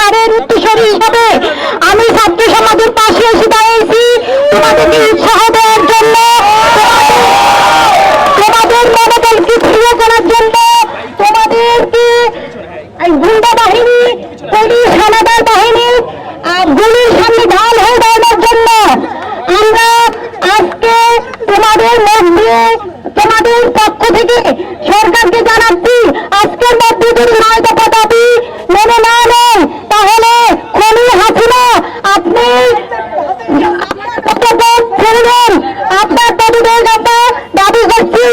ঝড়ের উত্তরসূরি হিসাবে আমি ছাত্র সমাজের পাশে এসে দাঁড়িয়েছি। তোমাদেরকে উৎসাহ দেওয়ার জন্য, তোমাদের মনোবলকে ফিরিয়ে করার জন্য তোমাদেরকে গুন্ডা বাহিনী, পুলিশ, হানাদার বাহিনী গুলির সামনে ঢাল হয়ে দাঁড়ানোর জন্য আমরা আজকে তোমাদের মধ্যে, তোমাদের পক্ষ থেকে সরকারকে জানাচ্ছি, আজকের মধ্যে যদি নয় কথা দাবি মেনে না করবেন আপনার দাবিদের কথা দাবি করছি।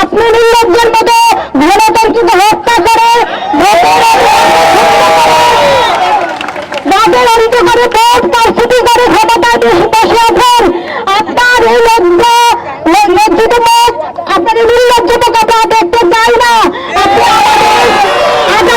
আপনি নির্লজ্জের মতো গণতান্ত্রিক হত্যা করে দাবি অন্ত করে ভোট করে ক্ষমতায় বসে আছেন। আপনার এই লজ্জ লজ্জিত মুখ আপনার দেখতে চাই না। আপনি আমাদের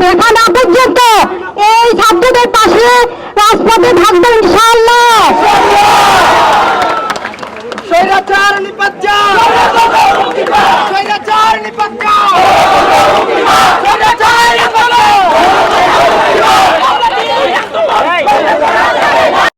দেখা পর্যন্ত এই ছাত্রদের পাশে রাজপথে থাকবে ইনশাআল্লাহ। স্বৈরাচার নিপাচ্চা নিপাচ্চা